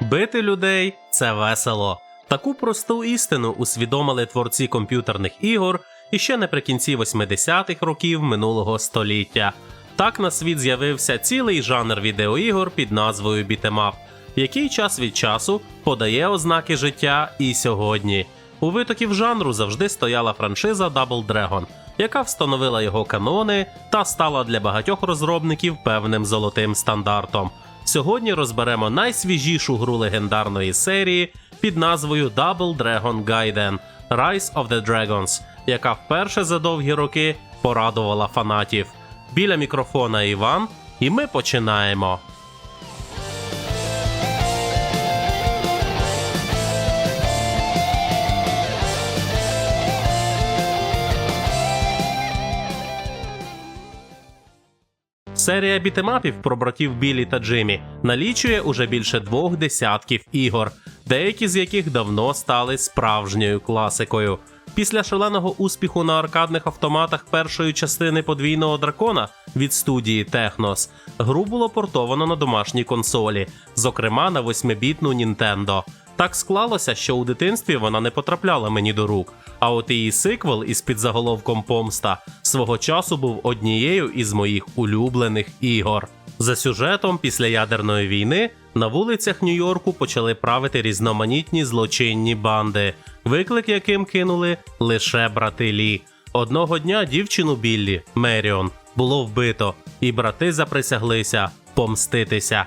Бити людей це весело. Таку просту істину усвідомили творці комп'ютерних ігор іще наприкінці 80-х років минулого століття. Так на світ з'явився цілий жанр відеоігор під назвою бітемап, який час від часу подає ознаки життя і сьогодні. У витоків жанру завжди стояла франшиза Double Dragon, яка встановила його канони та стала для багатьох розробників певним золотим стандартом. Сьогодні розберемо найсвіжішу гру легендарної серії під назвою Double Dragon Gaiden Rise of the Dragons, яка вперше за довгі роки порадувала фанатів. Біля мікрофона Іван, і ми починаємо. Серія бітемапів про братів Білі та Джиммі налічує уже більше двох десятків ігор, деякі з яких давно стали справжньою класикою. Після шаленого успіху на аркадних автоматах першої частини подвійного дракона від студії Technos, гру було портовано на домашні консолі, зокрема на 8-бітну Nintendo. Так склалося, що у дитинстві вона не потрапляла мені до рук. А от її сиквел із підзаголовком Помста свого часу був однією із моїх улюблених ігор. За сюжетом після ядерної війни на вулицях Нью-Йорку почали правити різноманітні злочинні банди, виклик яким кинули лише брати Лі. Одного дня дівчину Біллі Меріон було вбито, і брати заприсяглися помститися.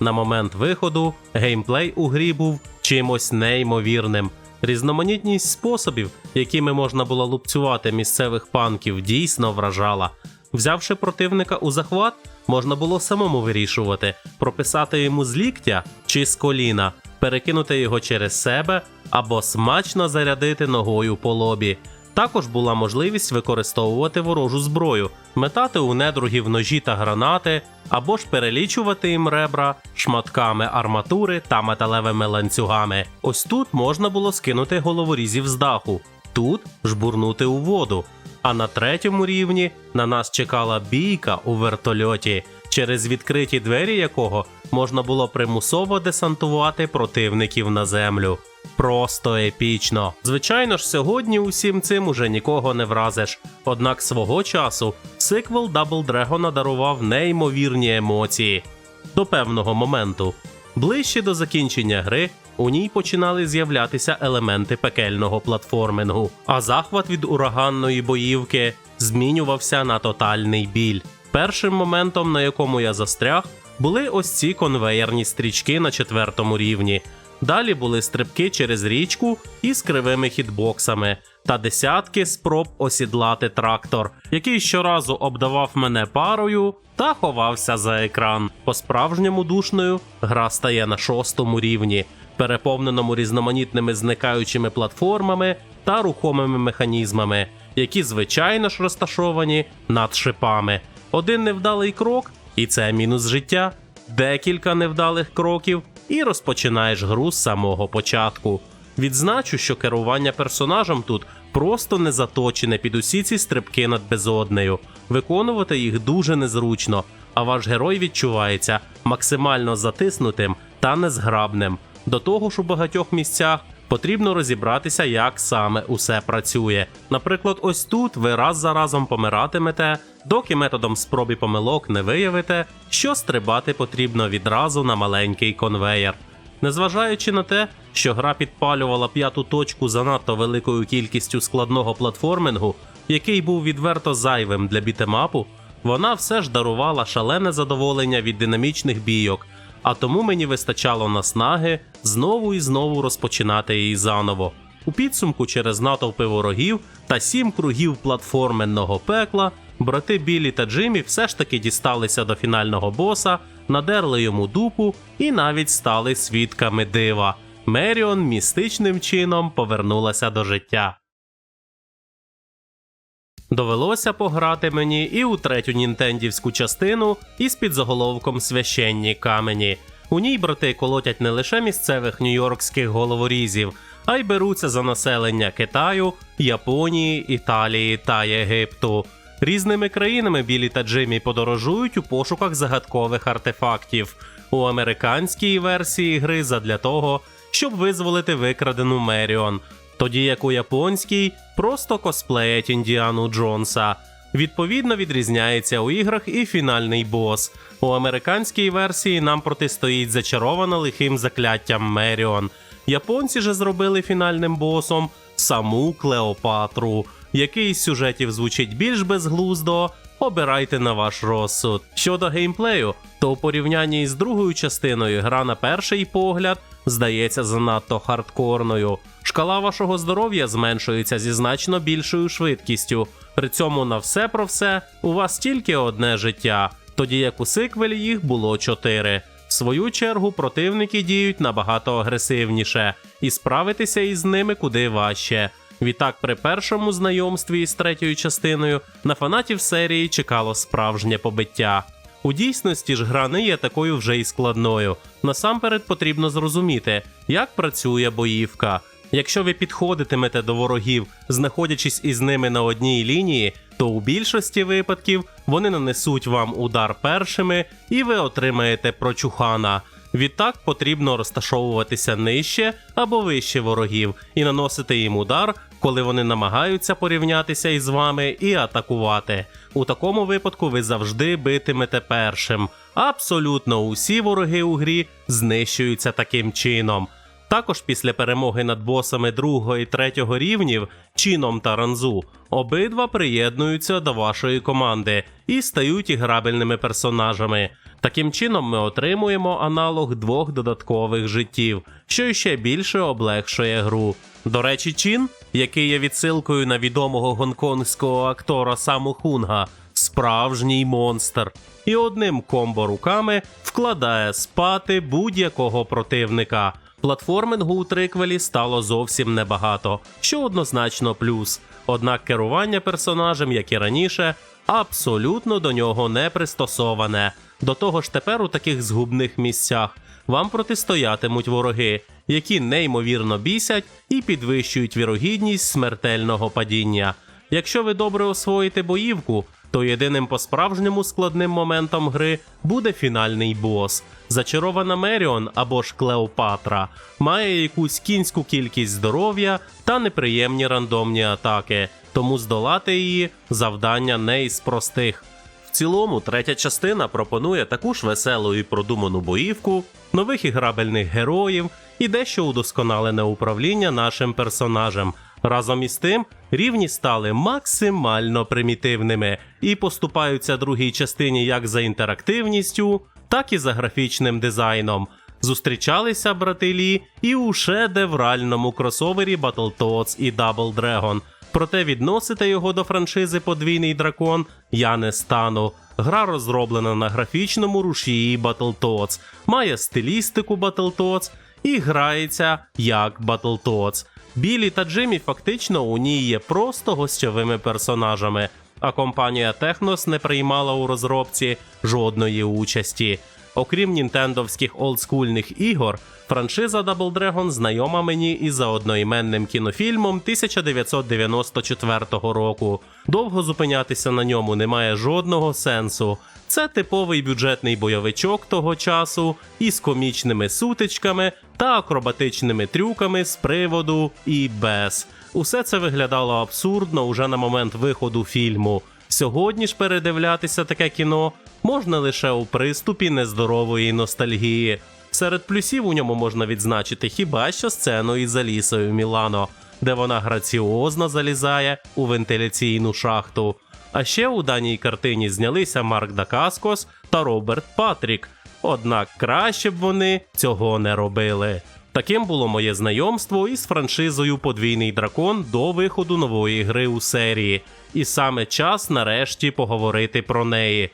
На момент виходу геймплей у грі був чимось неймовірним. Різноманітність способів, якими можна було лупцювати місцевих панків, дійсно вражала. Взявши противника у захват, можна було самому вирішувати, прописати йому з ліктя чи з коліна, перекинути його через себе або смачно зарядити ногою по лобі. Також була можливість використовувати ворожу зброю, метати у недругів ножі та гранати, або ж перелічувати їм ребра шматками арматури та металевими ланцюгами. Ось тут можна було скинути головорізів з даху, тут жбурнути у воду. А на третьому рівні на нас чекала бійка у вертольоті, через відкриті двері якого можна було примусово десантувати противників на землю. Просто епічно. Звичайно ж, сьогодні усім цим уже нікого не вразиш. Однак свого часу сиквел Double Dragon дарував неймовірні емоції до певного моменту. Ближче до закінчення гри у ній починали з'являтися елементи пекельного платформингу, а захват від ураганної боївки змінювався на тотальний біль. Першим моментом, на якому я застряг, були ось ці конвеєрні стрічки на четвертому рівні. Далі були стрибки через річку із кривими хітбоксами та десятки спроб осідлати трактор, який щоразу обдавав мене парою та ховався за екран. По-справжньому душною гра стає на шостому рівні, переповненому різноманітними зникаючими платформами та рухомими механізмами, які звичайно ж розташовані над шипами. Один невдалий крок, і це мінус життя, декілька невдалих кроків і розпочинаєш гру з самого початку. Відзначу, що керування персонажем тут просто не заточене під усі ці стрибки над безоднею. Виконувати їх дуже незручно, а ваш герой відчувається максимально затиснутим та незграбним. До того ж, у багатьох місцях потрібно розібратися, як саме усе працює. Наприклад, ось тут ви раз за разом помиратимете, доки методом спроб помилок не виявите, що стрибати потрібно відразу на маленький конвеєр. Незважаючи на те, що гра підпалювала п'яту точку занадто великою кількістю складного платформингу, який був відверто зайвим для бітемапу, вона все ж дарувала шалене задоволення від динамічних бійок, а тому мені вистачало наснаги знову і знову розпочинати її заново. У підсумку через натовпи ворогів та сім кругів платформенного пекла брати Білі та Джиммі все ж таки дісталися до фінального боса, надерли йому дупу і навіть стали свідками дива. Меріон містичним чином повернулася до життя. Довелося пограти мені і у третю нінтендівську частину із підзаголовком Священні камені. У ній брати колотять не лише місцевих нью-йоркських головорізів, а й беруться за населення Китаю, Японії, Італії та Єгипту. Різними країнами Білі та Джиммі подорожують у пошуках загадкових артефактів у американській версії гри задля того, щоб визволити викрадену Меріон, тоді як у японській просто косплеять Індіану Джонса. Відповідно, відрізняється у іграх і фінальний бос. У американській версії нам протистоїть зачарована лихим закляттям Меріон. Японці же зробили фінальним босом саму Клеопатру, який з сюжетів звучить більш безглуздо. Обирайте на ваш розсуд. Щодо геймплею, то у порівнянні з другою частиною гра на перший погляд здається занадто хардкорною. Шкала вашого здоров'я зменшується зі значно більшою швидкістю. При цьому на все про все у вас тільки одне життя, тоді як у сиквелі їх було чотири. В свою чергу противники діють набагато агресивніше, і справитися із ними куди важче. Відтак, при першому знайомстві з третьою частиною на фанатів серії чекало справжнє побиття. У дійсності ж гра не є такою вже й складною. Насамперед потрібно зрозуміти, як працює боївка. Якщо ви підходитимете до ворогів, знаходячись із ними на одній лінії, то у більшості випадків вони нанесуть вам удар першими і ви отримаєте прочухана. Відтак потрібно розташовуватися нижче або вище ворогів і наносити їм удар, коли вони намагаються порівнятися із вами і атакувати. У такому випадку ви завжди битимете першим. Абсолютно усі вороги у грі знищуються таким чином. Також після перемоги над босами другого і третього рівнів Чіном та Ранзу обидва приєднуються до вашої команди і стають іграбельними персонажами. Таким чином ми отримуємо аналог двох додаткових життів, що ще більше облегшує гру. До речі, Чін, який є відсилкою на відомого гонконгського актора Саму Хунга, справжній монстр, і одним комбо руками вкладає спати будь-якого противника. Платформингу у триквелі стало зовсім небагато, що однозначно плюс. Однак керування персонажем, як і раніше, абсолютно до нього не пристосоване. До того ж, тепер у таких згубних місцях вам протистоятимуть вороги, які неймовірно бісять і підвищують вірогідність смертельного падіння. Якщо ви добре освоїте боївку, то єдиним по-справжньому складним моментом гри буде фінальний бос. Зачарована Меріон або ж Клеопатра має якусь кінську кількість здоров'я та неприємні рандомні атаки, тому здолати її завдання не із простих. В цілому, третя частина пропонує таку ж веселу і продуману боївку, нових іграбельних героїв і дещо удосконалене управління нашим персонажем. Разом із тим, рівні стали максимально примітивними і поступаються другій частині як за інтерактивністю, так і за графічним дизайном. Зустрічалися брати Лі і у шедевральному кросовері Battletoads і Double Dragon. Проте відносити його до франшизи Подвійний дракон я не стану. Гра розроблена на графічному рушії Battletoads, має стилістику Battletoads і грається як Battletoads. Білі та Джиммі фактично у ній є просто гостьовими персонажами, а компанія Technos не приймала у розробці жодної участі. Окрім нінтендовських олдскульних ігор, франшиза Double Dragon знайома мені і за одноіменним кінофільмом 1994 року. Довго зупинятися на ньому немає жодного сенсу. Це типовий бюджетний бойовичок того часу із комічними сутичками та акробатичними трюками з приводу і без. Усе це виглядало абсурдно уже на момент виходу фільму. Сьогодні ж передивлятися таке кіно можна лише у приступі нездорової ностальгії. Серед плюсів у ньому можна відзначити хіба що сцену із Алісою Мілано, де вона граціозно залізає у вентиляційну шахту. А ще у даній картині знялися Марк Дакаскос та Роберт Патрік. Однак краще б вони цього не робили. Таким було моє знайомство із франшизою Подвійний дракон до виходу нової гри у серії, і саме час нарешті поговорити про неї.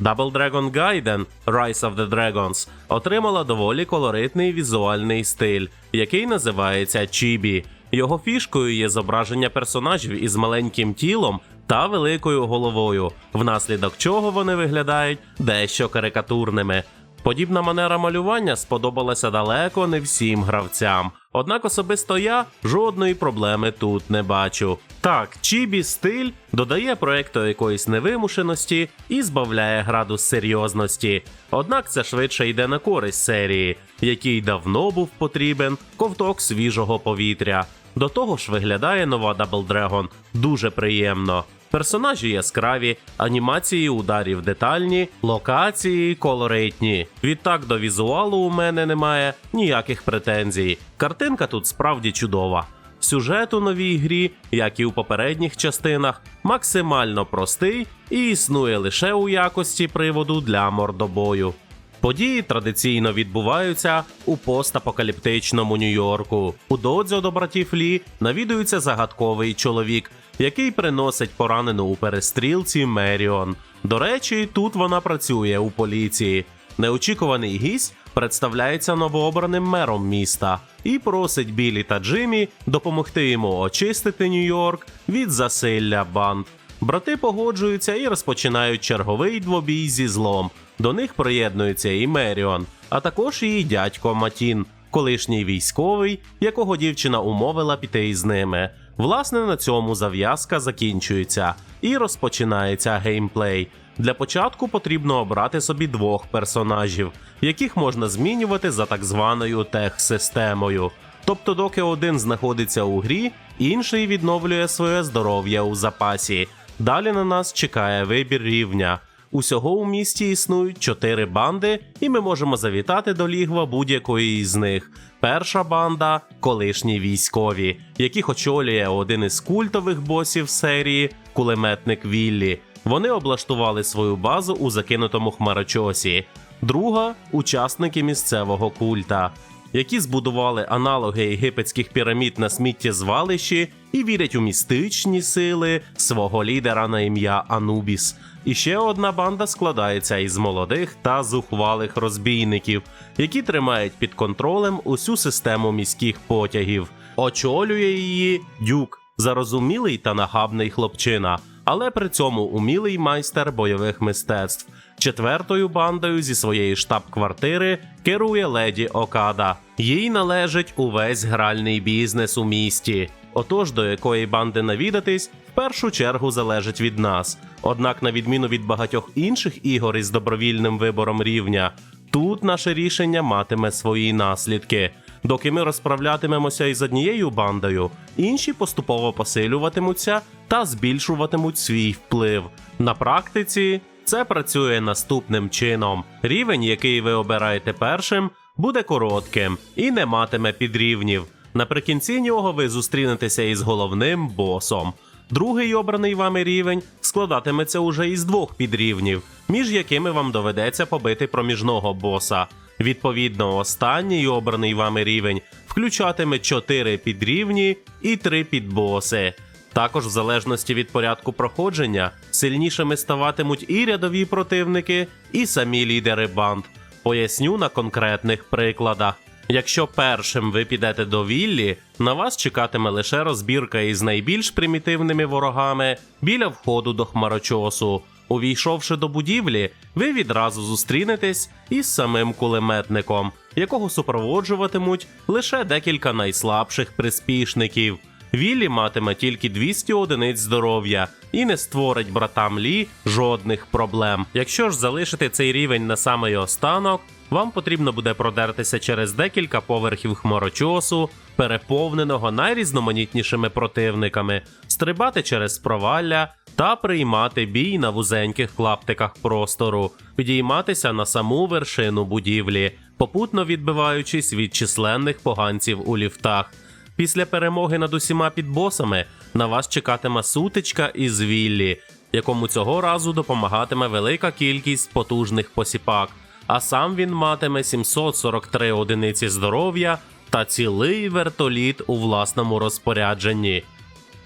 Double Dragon Gaiden Rise of the Dragons отримала доволі колоритний візуальний стиль, який називається Чібі. Його фішкою є зображення персонажів із маленьким тілом та великою головою, внаслідок чого вони виглядають дещо карикатурними. Подібна манера малювання сподобалася далеко не всім гравцям. Однак особисто я жодної проблеми тут не бачу. Так, чібі стиль додає проекту якоїсь невимушеності і збавляє градус серйозності. Однак це швидше йде на користь серії, якій давно був потрібен ковток свіжого повітря. До того ж виглядає нова Double Dragon дуже приємно. Персонажі яскраві, анімації ударів детальні, локації колоритні. Відтак до візуалу у мене немає ніяких претензій. Картинка тут справді чудова. Сюжет у новій грі, як і у попередніх частинах, максимально простий і існує лише у якості приводу для мордобою. Події традиційно відбуваються у постапокаліптичному Нью-Йорку. У додзьо до братів Лі навідується загадковий чоловік, який приносить поранену у перестрілці Меріон. До речі, тут вона працює у поліції. Неочікуваний гість представляється новообраним мером міста і просить Білі та Джиммі допомогти йому очистити Нью-Йорк від засилля банд. Брати погоджуються і розпочинають черговий двобій зі злом. До них приєднується і Меріон, а також її дядько Матін, колишній військовий, якого дівчина умовила піти із ними. Власне, на цьому зав'язка закінчується і розпочинається геймплей. Для початку потрібно обрати собі двох персонажів, яких можна змінювати за так званою тех-системою. Тобто, доки один знаходиться у грі, інший відновлює своє здоров'я у запасі. Далі на нас чекає вибір рівня. Усього у місті існують чотири банди, і ми можемо завітати до лігва будь-якої із них. Перша банда колишні військові, яких очолює один із культових босів серії кулеметник Віллі. Вони облаштували свою базу у закинутому хмарочосі. Друга учасники місцевого культа, які збудували аналоги єгипетських пірамід на сміттєзвалищі і вірять у містичні сили свого лідера на ім'я Анубіс. І ще одна банда складається із молодих та зухвалих розбійників, які тримають під контролем усю систему міських потягів. Очолює її дюк, зарозумілий та нахабний хлопчина, але при цьому умілий майстер бойових мистецтв. Четвертою бандою зі своєї штаб-квартири керує леді Окада. Їй належить увесь гральний бізнес у місті. Отож, до якої банди навідатись, в першу чергу залежить від нас. Однак, на відміну від багатьох інших ігор із добровільним вибором рівня, тут наше рішення матиме свої наслідки. Доки ми розправлятимемося із однією бандою, інші поступово посилюватимуться та збільшуватимуть свій вплив. На практиці це працює наступним чином: рівень, який ви обираєте першим, буде коротким і не матиме підрівнів. Наприкінці нього ви зустрінетеся із головним босом. Другий обраний вами рівень складатиметься уже із двох підрівнів, між якими вам доведеться побити проміжного боса. Відповідно, останній обраний вами рівень включатиме 4 підрівні і 3 підбоси. Також, в залежності від порядку проходження, сильнішими ставатимуть і рядові противники, і самі лідери банд. Поясню на конкретних прикладах. Якщо першим ви підете до Віллі, на вас чекатиме лише розбірка із найбільш примітивними ворогами біля входу до хмарочосу. Увійшовши до будівлі, ви відразу зустрінетесь із самим кулеметником, якого супроводжуватимуть лише декілька найслабших приспішників. Віллі матиме тільки 200 одиниць здоров'я і не створить братам Лі жодних проблем. Якщо ж залишити цей рівень на самий останок, вам потрібно буде продертися через декілька поверхів хмарочосу, переповненого найрізноманітнішими противниками, стрибати через провалля та приймати бій на вузеньких клаптиках простору, підійматися на саму вершину будівлі, попутно відбиваючись від численних поганців у ліфтах. Після перемоги над усіма підбосами на вас чекатиме сутичка із Віллі, якому цього разу допомагатиме велика кількість потужних посіпак, а сам він матиме 743 одиниці здоров'я та цілий вертоліт у власному розпорядженні.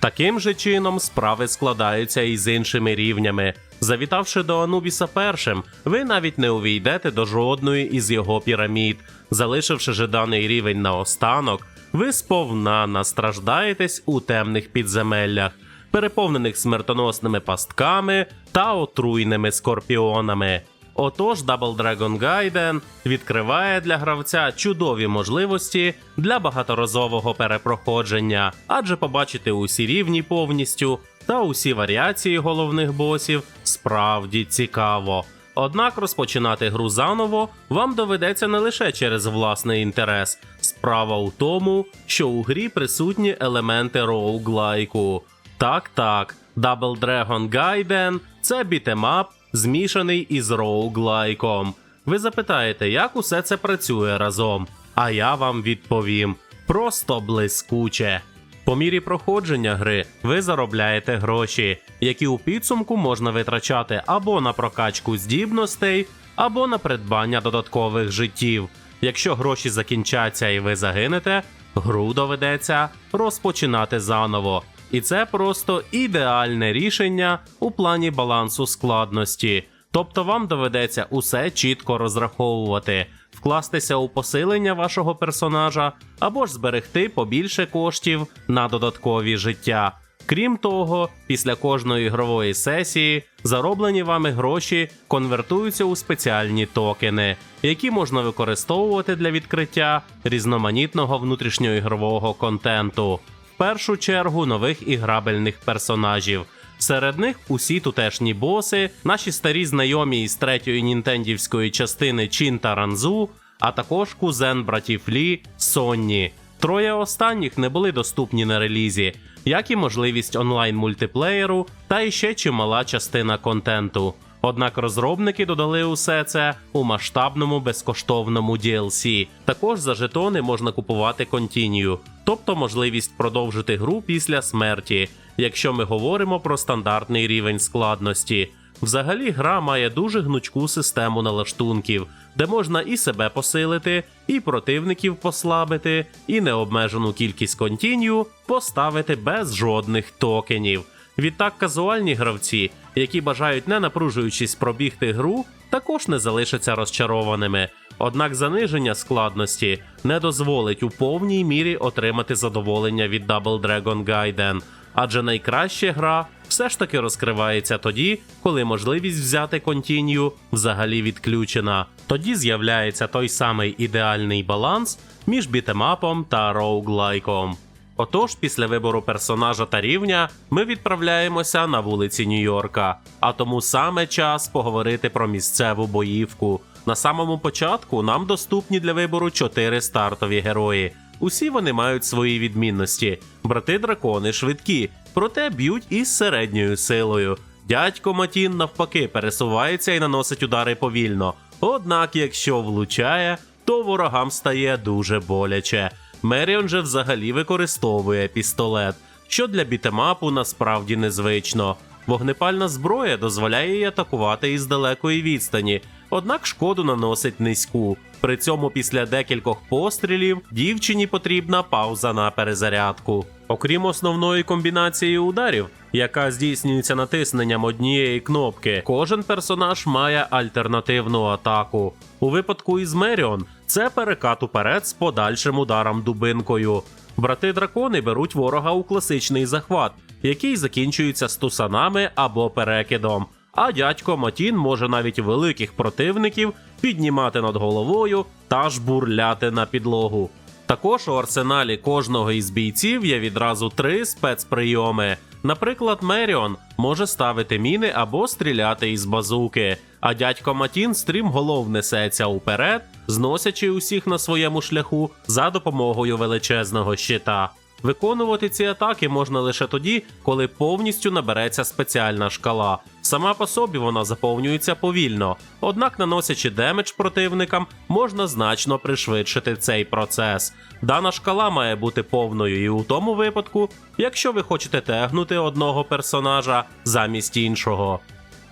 Таким же чином справи складаються і з іншими рівнями. Завітавши до Анубіса першим, ви навіть не увійдете до жодної із його пірамід. Залишивши же даний рівень наостанок, ви сповна настраждаєтесь у темних підземеллях, переповнених смертоносними пастками та отруйними скорпіонами. Отож, Double Dragon Gaiden відкриває для гравця чудові можливості для багаторазового перепроходження, адже побачити усі рівні повністю та усі варіації головних босів справді цікаво. Однак розпочинати гру заново вам доведеться не лише через власний інтерес. Справа у тому, що у грі присутні елементи роуглайку. Так, так, Double Dragon Gaiden – це бітемап, змішаний із роуглайком. Ви запитаєте, як усе це працює разом? А я вам відповім: просто блискуче. По мірі проходження гри ви заробляєте гроші, які у підсумку можна витрачати або на прокачку здібностей, або на придбання додаткових життів. Якщо гроші закінчаться і ви загинете, гру доведеться розпочинати заново. І це просто ідеальне рішення у плані балансу складності. Тобто вам доведеться усе чітко розраховувати, вкластися у посилення вашого персонажа або ж зберегти побільше коштів на додаткові життя. Крім того, після кожної ігрової сесії зароблені вами гроші конвертуються у спеціальні токени, які можна використовувати для відкриття різноманітного внутрішньоігрового контенту, першу чергу нових іграбельних персонажів. Серед них усі тутешні боси, наші старі знайомі із третьої нінтендівської частини Чин та Ранзу, а також кузен братів Лі Сонні. Троє останніх не були доступні на релізі, як і можливість онлайн мультиплеєру та іще чимала частина контенту. Однак розробники додали усе це у масштабному безкоштовному DLC. Також за жетони можна купувати контінію, тобто можливість продовжити гру після смерті, якщо ми говоримо про стандартний рівень складності. Взагалі, гра має дуже гнучку систему налаштунків, де можна і себе посилити, і противників послабити, і необмежену кількість контінію поставити без жодних токенів. Відтак казуальні гравці, які бажають не напружуючись пробігти гру, також не залишаться розчарованими. Однак заниження складності не дозволить у повній мірі отримати задоволення від Double Dragon Gaiden, адже найкраща гра все ж таки розкривається тоді, коли можливість взяти контінію взагалі відключена. Тоді з'являється той самий ідеальний баланс між бітемапом та роуглайком. Отож, після вибору персонажа та рівня ми відправляємося на вулиці Нью-Йорка, а тому саме час поговорити про місцеву боївку. На самому початку нам доступні для вибору чотири стартові герої. Усі вони мають свої відмінності. Брати дракони швидкі, проте б'ють із середньою силою. Дядько Матін навпаки пересувається і наносить удари повільно. Однак, якщо влучає, то ворогам стає дуже боляче. Меріон же взагалі використовує пістолет, що для бітемапу насправді незвично. Вогнепальна зброя дозволяє їй атакувати із далекої відстані, однак шкоду наносить низьку. При цьому після декількох пострілів дівчині потрібна пауза на перезарядку. Окрім основної комбінації ударів, яка здійснюється натисненням однієї кнопки, кожен персонаж має альтернативну атаку. У випадку із Меріон це перекат уперед з подальшим ударом дубинкою. Брати дракони беруть ворога у класичний захват, який закінчується стусанами або перекидом. А дядько Матін може навіть великих противників піднімати над головою та жбурляти на підлогу. Також у арсеналі кожного із бійців є відразу три спецприйоми. Наприклад, Меріон може ставити міни або стріляти із базуки, а дядько Матін стрімголов несеться уперед, зносячи усіх на своєму шляху за допомогою величезного щита. Виконувати ці атаки можна лише тоді, коли повністю набереться спеціальна шкала. Сама по собі вона заповнюється повільно, однак, наносячи демедж противникам, можна значно пришвидшити цей процес. Дана шкала має бути повною і у тому випадку, якщо ви хочете тегнути одного персонажа замість іншого.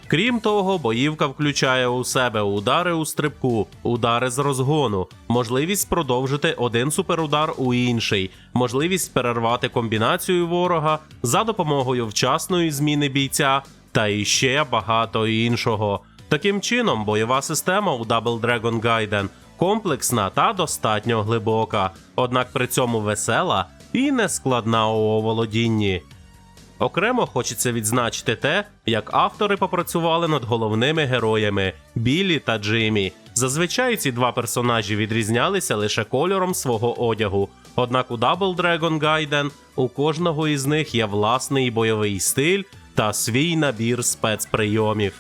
Крім того, боївка включає у себе удари у стрибку, удари з розгону, можливість продовжити один суперудар у інший, можливість перервати комбінацію ворога за допомогою вчасної зміни бійця та іще багато іншого. Таким чином, бойова система у Double Dragon Gaiden комплексна та достатньо глибока, однак при цьому весела і нескладна у оволодінні. Окремо хочеться відзначити те, як автори попрацювали над головними героями Біллі та Джиммі. Зазвичай ці два персонажі відрізнялися лише кольором свого одягу. Однак у Double Dragon Gaiden у кожного із них є власний бойовий стиль та свій набір спецприйомів.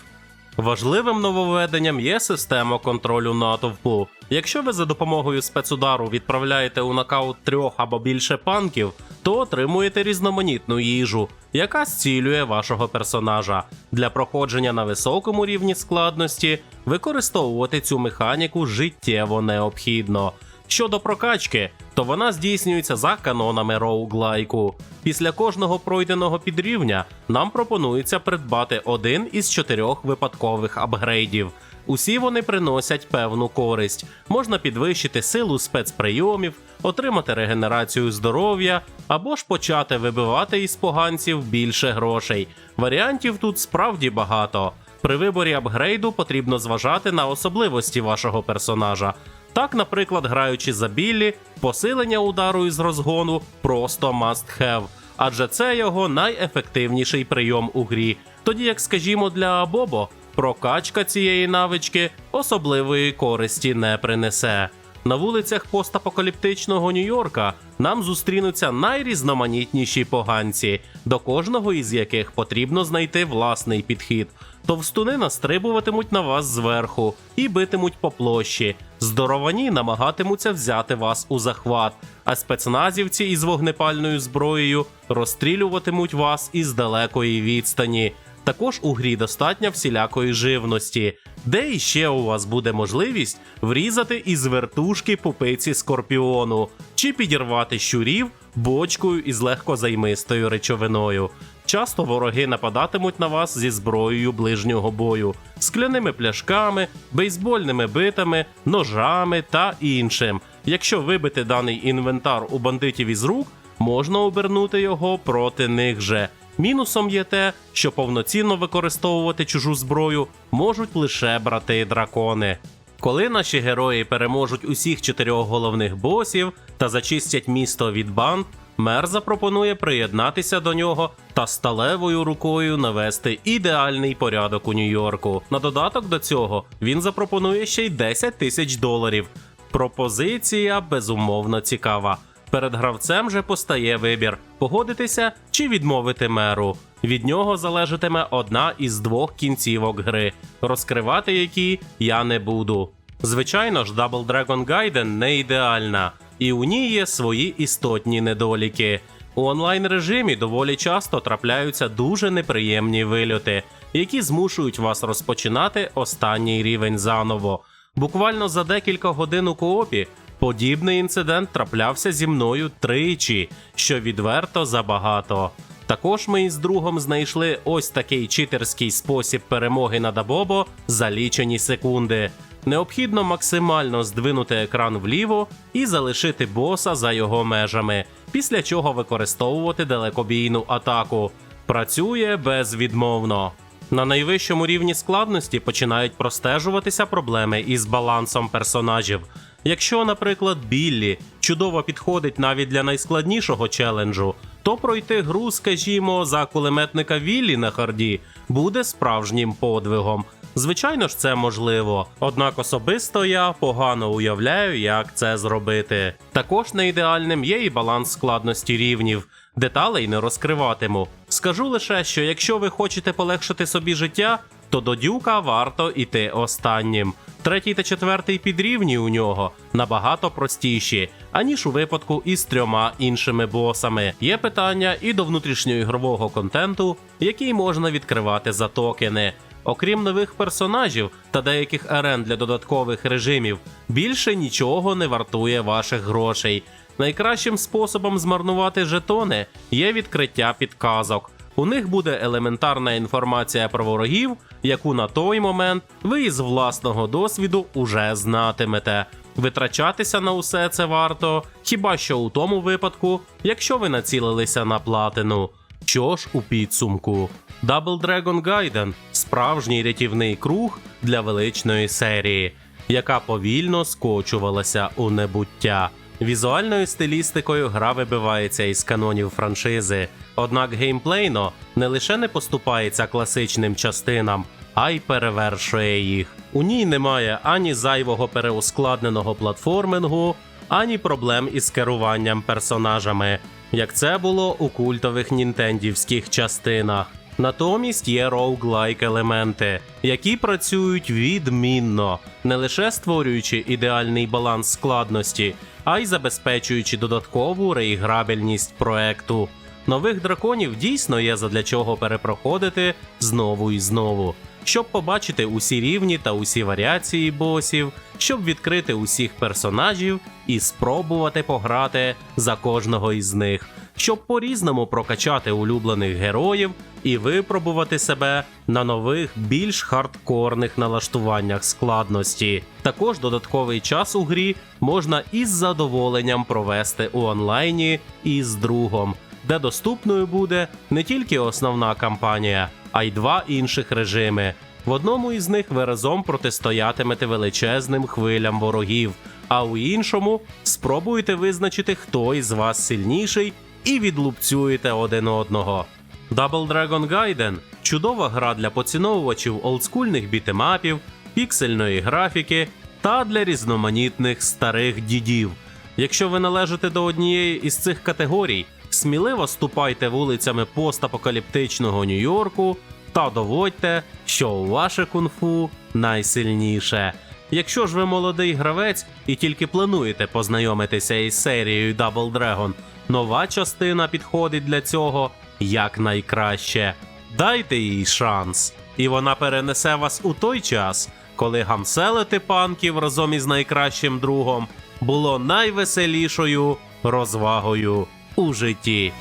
Важливим нововведенням є система контролю натовпу. Якщо ви за допомогою спецудару відправляєте у нокаут трьох або більше панків, то отримуєте різноманітну їжу, яка зцілює вашого персонажа. Для проходження на високому рівні складності використовувати цю механіку життєво необхідно. Щодо прокачки, то вона здійснюється за канонами роуглайку. Після кожного пройденого підрівня нам пропонується придбати один із чотирьох випадкових апгрейдів. Усі вони приносять певну користь. Можна підвищити силу спецприйомів, отримати регенерацію здоров'я або ж почати вибивати із поганців більше грошей. Варіантів тут справді багато. При виборі апгрейду потрібно зважати на особливості вашого персонажа. Так, наприклад, граючи за Біллі, посилення удару із розгону просто must have, адже це його найефективніший прийом у грі. Тоді, як скажімо, для Бобо, прокачка цієї навички особливої користі не принесе. На вулицях постапокаліптичного Нью-Йорка нам зустрінуться найрізноманітніші поганці, до кожного із яких потрібно знайти власний підхід. Товстуни настрибуватимуть на вас зверху і битимуть по площі. Здоровані намагатимуться взяти вас у захват, а спецназівці із вогнепальною зброєю розстрілюватимуть вас із далекої відстані. Також у грі достатньо всілякої живності, де іще у вас буде можливість врізати із вертушки пупиці скорпіону чи підірвати щурів бочкою із легкозаймистою речовиною. Часто вороги нападатимуть на вас зі зброєю ближнього бою, скляними пляшками, бейсбольними битами, ножами та іншим. Якщо вибити даний інвентар у бандитів із рук, можна обернути його проти них же. Мінусом є те, що повноцінно використовувати чужу зброю можуть лише брати дракони. Коли наші герої переможуть усіх чотирьох головних босів та зачистять місто від банд, мер запропонує приєднатися до нього та сталевою рукою навести ідеальний порядок у Нью-Йорку. На додаток до цього він запропонує ще й 10 тисяч доларів. Пропозиція безумовно цікава. Перед гравцем же постає вибір погодитися чи відмовити меру. Від нього залежатиме одна із двох кінцівок гри, розкривати які я не буду. Звичайно ж, Double Dragon Gaiden не ідеальна, і у ній є свої істотні недоліки. У онлайн режимі доволі часто трапляються дуже неприємні вильоти, які змушують вас розпочинати останній рівень заново. Буквально за декілька годин у коопі подібний інцидент траплявся зі мною тричі, що відверто забагато. Також ми із другом знайшли ось такий читерський спосіб перемоги над Абобо за лічені секунди. Необхідно максимально здвинути екран вліво і залишити боса за його межами, після чого використовувати далекобійну атаку. Працює безвідмовно. На найвищому рівні складності починають простежуватися проблеми із балансом персонажів. Якщо, наприклад, Біллі чудово підходить навіть для найскладнішого челенджу, то пройти гру, скажімо, за кулеметника Віллі на харді буде справжнім подвигом. Звичайно ж, це можливо, однак особисто я погано уявляю, як це зробити. Також не ідеальним є і баланс складності рівнів. Деталей не розкриватиму. Скажу лише, що якщо ви хочете полегшити собі життя, то до дюка варто іти останнім. Третій та четвертий підрівні у нього набагато простіші, аніж у випадку із трьома іншими босами. Є питання і до внутрішньоігрового контенту, який можна відкривати за токени. Окрім нових персонажів та деяких арен для додаткових режимів, більше нічого не вартує ваших грошей. Найкращим способом змарнувати жетони є відкриття підказок. У них буде елементарна інформація про ворогів, яку на той момент ви із власного досвіду уже знатимете. Витрачатися на усе це варто, хіба що у тому випадку, якщо ви націлилися на платину. Що ж у підсумку? Double Dragon Gaiden – справжній рятівний круг для величної серії, яка повільно скочувалася у небуття. Візуальною стилістикою гра вибивається із канонів франшизи, однак геймплейно не лише не поступається класичним частинам, а й перевершує їх. У ній немає ані зайвого переускладненого платформингу, ані проблем із керуванням персонажами, як це було у культових нінтендівських частинах. Натомість є роуглайк елементи, які працюють відмінно, не лише створюючи ідеальний баланс складності, а й забезпечуючи додаткову реіграбельність проекту. Нових драконів дійсно є задля чого перепроходити знову і знову, щоб побачити усі рівні та усі варіації босів, щоб відкрити усіх персонажів і спробувати пограти за кожного із них, щоб по-різному прокачати улюблених героїв і випробувати себе на нових, більш хардкорних налаштуваннях складності. Також додатковий час у грі можна із задоволенням провести у онлайні із другом, де доступною буде не тільки основна кампанія, а й два інших режими. В одному із них ви разом протистоятимете величезним хвилям ворогів, а у іншому спробуєте визначити, хто із вас сильніший, і відлупцюєте один одного. Double Dragon Gaiden – чудова гра для поціновувачів олдскульних бітемапів, піксельної графіки та для різноманітних старих дідів. Якщо ви належите до однієї із цих категорій, сміливо ступайте вулицями постапокаліптичного Нью-Йорку та доводьте, що ваше кунг-фу найсильніше. Якщо ж ви молодий гравець і тільки плануєте познайомитися із серією Double Dragon, нова частина підходить для цього якнайкраще. Дайте їй шанс, і вона перенесе вас у той час, коли гамселити панків разом із найкращим другом було найвеселішою розвагою у житті.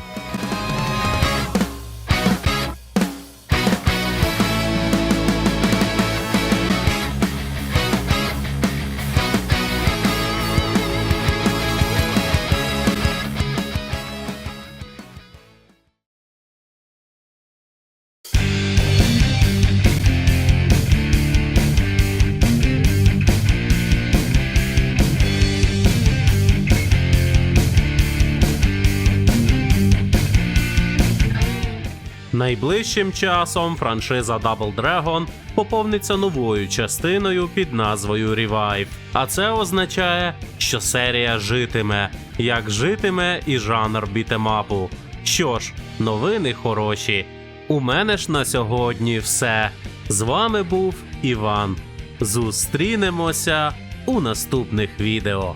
Найближчим часом франшиза Double Dragon поповниться новою частиною під назвою Revive. А це означає, що серія житиме, як житиме і жанр бітемапу. Що ж, новини хороші. У мене ж на сьогодні все. З вами був Іван. Зустрінемося у наступних відео.